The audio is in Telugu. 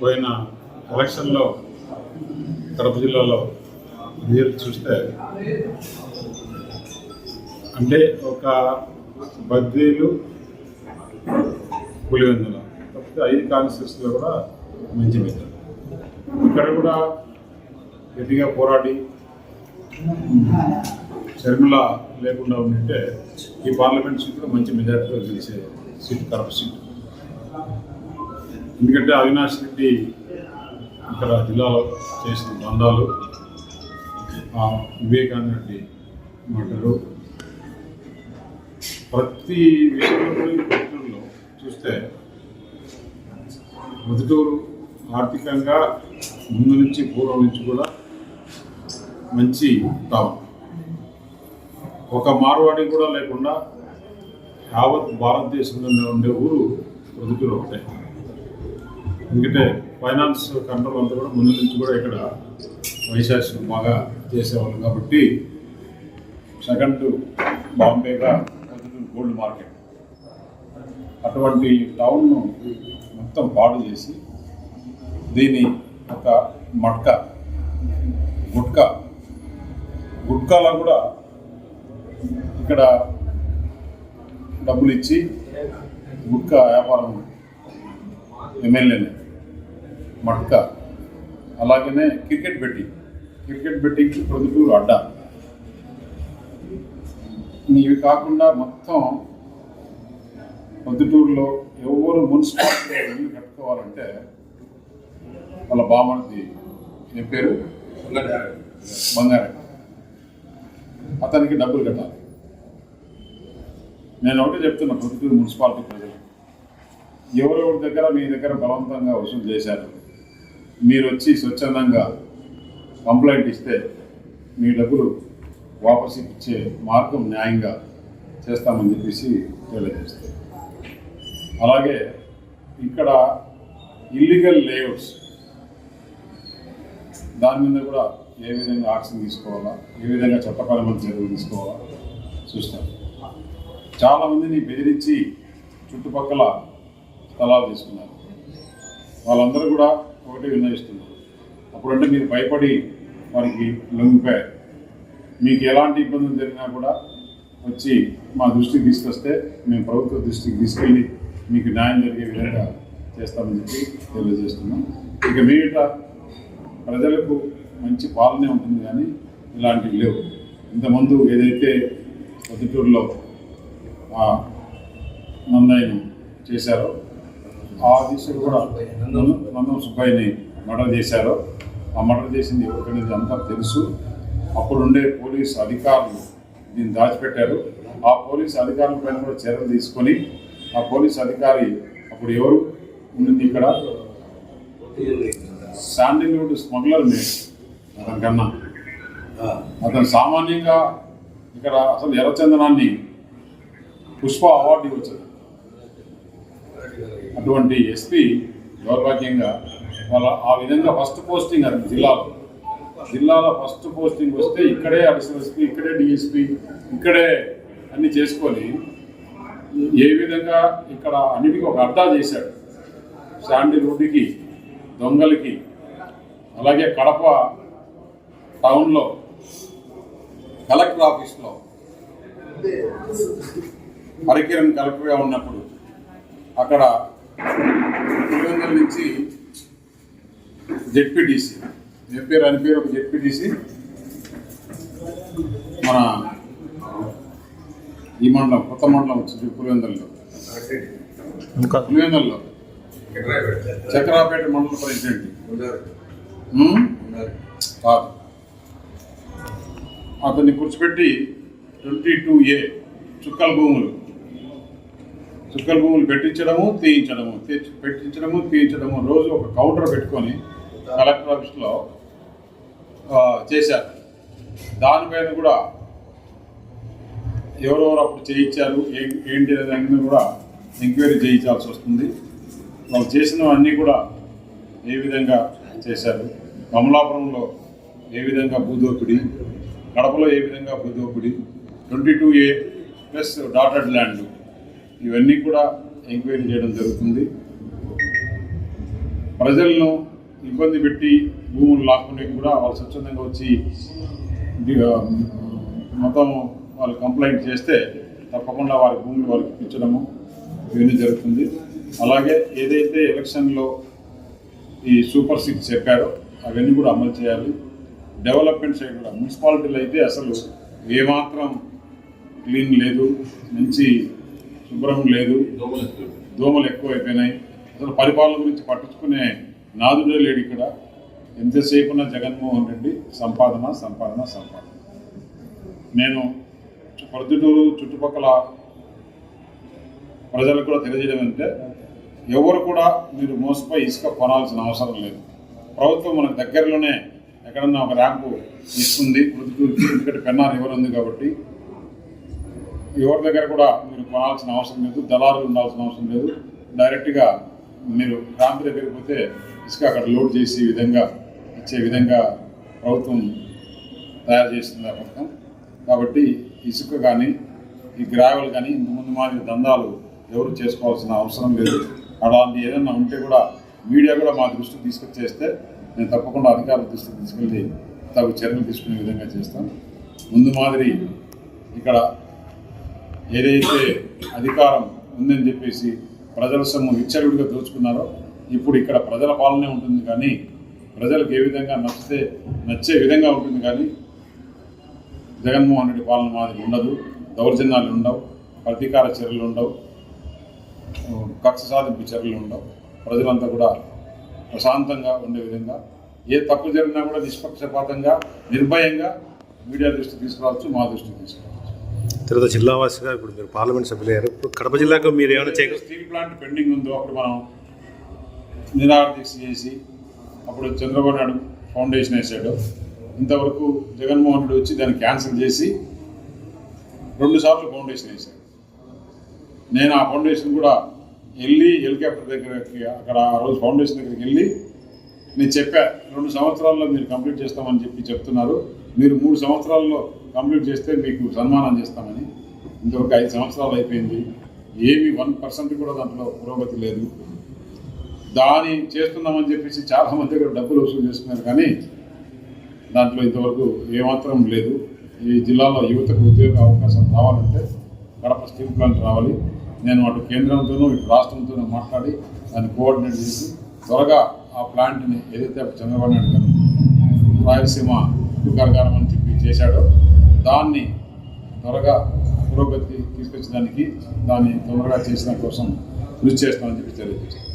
పోయిన ఎలక్షన్లో కడప జిల్లాలో మీరు చూస్తే అంటే ఒక బద్దీలు పులివెందుల కాకపోతే ఐదు కాన్స్టిట్యూన్సీలో కూడా మంచి మెజార్ ఇక్కడ కూడా గట్టిగా పోరాడి షర్మిల లేకుండా ఉంటే ఈ పార్లమెంట్ సీట్ కూడా మంచి మెజార్టీతో గెలిచే సీట్ కడప సీట్. ఎందుకంటే అవినాష్ రెడ్డి ఇక్కడ జిల్లాలో చేసిన బంధాలు ఆ వివేకానంద రెడ్డి మాటలు ప్రతి విషయంలో చూస్తే మొదటూరు ఆర్థికంగా ముందు నుంచి పూర్వం నుంచి కూడా మంచి టౌన్ ఒక మార్వాడి కూడా లేకుండా యావత్ భారతదేశంలోనే ఉండే ఊరు ప్రొద్దుటూరు ఒకటే. ఎందుకంటే ఫైనాన్స్ కంట్రోల్ అంతా కూడా ముందు నుంచి కూడా ఇక్కడ వైశాస్యం బాగా చేసేవాళ్ళు. కాబట్టి సెకండ్ బాంబేగా గోల్డ్ మార్కెట్ అటువంటి టౌన్ను మొత్తం పాడు చేసి దీని ఒక మట్క గుట్కా. గుట్కాలో కూడా ఇక్కడ డబ్బులు ఇచ్చి గుట్కా వ్యాపారం ఎమ్మెల్యేనే. మట్క అలాగనే క్రికెట్ బెట్టింగ్ క్రికెట్ బెట్టింగ్కి ప్రొద్దుటూరు అడ్డా. ఇవి కాకుండా మొత్తం పొద్దుటూరులో ఎవరు మున్సిపాలిటీ ఇల్లు కట్టుకోవాలంటే వాళ్ళ బామర్ది ఏం పేరు? బంగారం అతనికి డబ్బులు కట్టాలి. నేను ఒకటే చెప్తున్నా పొద్దుటూరు మున్సిపాలిటీ ప్రజలు ఎవరెవరి దగ్గర మీ దగ్గర బలవంతంగా వసూలు చేశారు? మీరు వచ్చి స్వచ్ఛందంగా కంప్లైంట్ ఇస్తే మీ డబ్బులు వాపసు ఇచ్చే మార్గం న్యాయంగా చేస్తామని చెప్పేసి తెలియజేస్తారు అలాగే ఇక్కడ ఇల్లీగల్ లేఅవుట్స్ దాని మీద కూడా ఏ విధంగా యాక్షన్ తీసుకోవాలా ఏ విధంగా చట్టపరమైన చర్యలు తీసుకోవాలా చూస్తాం. చాలామందిని బెదిరించి చుట్టుపక్కల స్థలాలు తీసుకున్నారు. వాళ్ళందరూ కూడా ఒకటి విన్నవిస్తున్నారు అప్పుడంటే మీరు భయపడి వారికి లొంగిపోయారు. మీకు ఎలాంటి ఇబ్బందులు జరిగినా కూడా వచ్చి మా దృష్టికి తీసుకొస్తే మేము ప్రభుత్వ దృష్టికి తీసుకెళ్ళి మీకు న్యాయం జరిగే విధంగా చేస్తామని చెప్పి తెలియజేస్తున్నాం. ఇక మీట ప్రజలకు మంచి పాలనే ఉంటుంది కానీ ఇలాంటివి లేవు. ఇంతకుముందు ఏదైతే పొద్దుటూరులో ఆ నందయ్యను చేశారో ఆ దిశలో కూడా నందం సుబ్బయ్యని మర్డర్ చేశారో ఆ మర్డర్ చేసింది ఎవరికనేది అంతా తెలుసు. అప్పుడుండే పోలీసు అధికారులు దీన్ని దాచిపెట్టారు. ఆ పోలీసు అధికారుల పైన కూడా చర్యలు తీసుకొని ఆ పోలీసు అధికారి అప్పుడు ఎవరు ఉంది ఇక్కడ? శాండిల్వుడ్ స్మగ్లర్ మేడ్ అతని కన్నా అతను సామాన్యంగా ఇక్కడ అసలు ఎర్రచందనాన్ని పుష్ప అవార్డు ఇవ్వచ్చు. అటువంటి ఎస్పీ దౌర్భాగ్యంగా వాళ్ళ ఆ విధంగా ఫస్ట్ పోస్టింగ్ అది జిల్లాలో. జిల్లాలో ఫస్ట్ పోస్టింగ్ వస్తే ఇక్కడే అడిషనల్ ఎస్పీ ఇక్కడే డిఎస్పీ ఇక్కడే అన్ని చేసుకొని ఏ విధంగా ఇక్కడ అన్నిటికీ ఒక అడ్డా చేశాడు. శాండిల్వుడ్కి దొంగలకి అలాగే కడప టౌన్లో కలెక్టర్ ఆఫీస్లో హరికిరణ్ కలెక్టర్గా ఉన్నప్పుడు అక్కడ పులివెందుల నుంచి జెడ్పీటీసీ ఏ పేరు అని పేరు ఒక జెడ్పీటీసీ. మన ఈ మండలం కొత్త మండలం వచ్చింది పులివెందుల్లో. పులివెందుల్లో. చక్రాపేట మండల ప్రెసిడెంట్? కాదు. అతన్ని కూర్చోబెట్టి ట్వంటీ టూ ఏ చుక్కల భూములు. చుక్కల భూములు పెట్టించడము తీయించడము పెట్టించడము తీయించడము. రోజు ఒక కౌంటర్ పెట్టుకొని కలెక్టర్ ఆఫీస్లో చేశారు. దానిపైన కూడా ఎవరెవరు అప్పుడు చేయించారు ఏంటి అనేది కూడా ఎంక్వైరీ చేయించాల్సి వస్తుంది. వాళ్ళు చేసినవన్నీ కూడా ఏ విధంగా చేశారు కమలాపురంలో ఏ విధంగా భూదోపిడి కడపలో ఏ విధంగా భూదోపిడి twenty two A plus dotted land ఇవన్నీ కూడా ఎంక్వైరీ చేయడం జరుగుతుంది. ప్రజలను ఇబ్బంది పెట్టి భూములు లాక్కునే కూడా వాళ్ళు స్వచ్ఛందంగా వచ్చి మొత్తం వాళ్ళు కంప్లైంట్ చేస్తే తప్పకుండా వారి భూములు వారికి ఇప్పించడము ఇవన్నీ జరుగుతుంది. అలాగే ఏదైతే ఎలక్షన్లో ఈ సూపర్ సిక్స్ చెప్పారో అవన్నీ కూడా అమలు చేయాలి. డెవలప్మెంట్ సైడ్ కూడా మున్సిపాలిటీలు అయితే అసలు ఏమాత్రం క్లీన్ లేదు. మంచి శుభ్రం లేదు. దోమలు ఎక్కువైపోయినాయి అసలు పరిపాలన గురించి పట్టించుకునే నాదుడే లేడు ఇక్కడ. ఎంతసేపు ఉన్న జగన్మోహన్ రెడ్డి సంపాదన సంపాదన సంపాదన. నేను ప్రొద్దుటూరు చుట్టుపక్కల ప్రజలకు కూడా తెలియజేయడం అంటే ఎవరు కూడా మీరు మోసపోయి ఇసుక కొనాల్సిన అవసరం లేదు. ప్రభుత్వం మనకు దగ్గరలోనే ఎక్కడన్నా ఒక ర్యాంపు ఇస్తుంది. ప్రొద్దుటూరుకి ఎందుకంటే పెన్నా రివర్ ఉంది కాబట్టి ఎవరి దగ్గర కూడా మీరు కొనాల్సిన అవసరం లేదు దళారులు ఉండాల్సిన అవసరం లేదు. డైరెక్ట్గా మీరు క్రాంతి దగ్గరికి పోతే ఇసుక అక్కడ లోడ్ చేసి విధంగా ఇచ్చే విధంగా ప్రభుత్వం తయారు చేస్తుంది ఆ పథకం. కాబట్టి ఇసుక కానీ ఈ గ్రావెల్ కానీ ఇంత ముందు మాదిరి దందాలు ఎవరు చేసుకోవాల్సిన అవసరం లేదు. అలాంటి ఏదైనా ఉంటే కూడా మీడియా కూడా మా దృష్టికి తీసుకొచ్చేస్తే నేను తప్పకుండా అధికారుల దృష్టికి తీసుకెళ్ళి తగు చర్యలు తీసుకునే విధంగా చేస్తాను. ముందు మాదిరి ఇక్కడ ఏదైతే అధికారం ఉందని చెప్పేసి ప్రజల సొమ్ము విచ్చరుడిగా దోచుకున్నారో ఇప్పుడు ఇక్కడ ప్రజల పాలనే ఉంటుంది కానీ ప్రజలకు ఏ విధంగా నచ్చితే నచ్చే విధంగా ఉంటుంది కానీ జగన్మోహన్ రెడ్డి పాలన మాదిరి ఉండదు దౌర్జన్యాలు ఉండవు ప్రతీకార చర్యలు ఉండవు కక్ష సాధింపు చర్యలు ఉండవు. ప్రజలంతా కూడా ప్రశాంతంగా ఉండే విధంగా ఏ తప్పు జరిగినా కూడా నిష్పక్షపాతంగా నిర్భయంగా మీడియా దృష్టి తీసుకురావచ్చు మా దృష్టి తీసుకురావచ్చు. తర్వాత జిల్లా వాసిగా ఇప్పుడు మీరు పార్లమెంట్ సభ్యులయ్యారు. ఇప్పుడు కడప జిల్లాకు మీరు ఏమైనా చేయ స్టీల్ ప్లాంట్ పెండింగ్ ఉందో అప్పుడు మనం నిరాహార దీక్ష చేసి అప్పుడు చంద్రబాబు నాయుడు ఫౌండేషన్ వేసాడు ఇంతవరకు జగన్మోహన్ రెడ్డి వచ్చి దాన్ని క్యాన్సిల్ చేసి రెండు సార్లు ఫౌండేషన్ వేశాడు. నేను ఆ ఫౌండేషన్ కూడా వెళ్ళి హెలికాప్టర్ దగ్గరకి అక్కడ ఆ రోజు ఫౌండేషన్ దగ్గరికి వెళ్ళి నేను చెప్పా రెండు సంవత్సరాల్లో మీరు కంప్లీట్ చేస్తామని చెప్పి చెప్తున్నారు. మీరు మూడు సంవత్సరాల్లో కంప్లీట్ చేస్తే మీకు సన్మానం చేస్తామని. ఇంతవరకు ఐదు సంవత్సరాలు అయిపోయింది. ఏమి వన్ పర్సెంట్ కూడా దాంట్లో పురోగతి లేదు. దాని చేస్తున్నామని చెప్పేసి చాలా మంది దగ్గర డబ్బులు వసూలు చేస్తున్నారు కానీ దాంట్లో ఇంతవరకు ఏమాత్రం లేదు. ఈ జిల్లాలో యువతకు ఉద్యోగ అవకాశం రావాలంటే కడప స్టీల్ ప్లాంట్ రావాలి. నేను అటు కేంద్రంతోనూ ఇటు రాష్ట్రంతోనూ మాట్లాడి దాన్ని కోఆర్డినేట్ చేసి త్వరగా ఆ ప్లాంట్ని ఏదైతే చంద్రబాబు నాయుడు గారు రాయలసీమ ఉక్కు కర్గారం అని చెప్పి చేశాడో దాన్ని త్వరగా పురోగతి తీసుకొచ్చడానికి దాన్ని తొందరగా చేసిన కోసం కృషి చేస్తామని చెప్పి తెలియజేస్తాను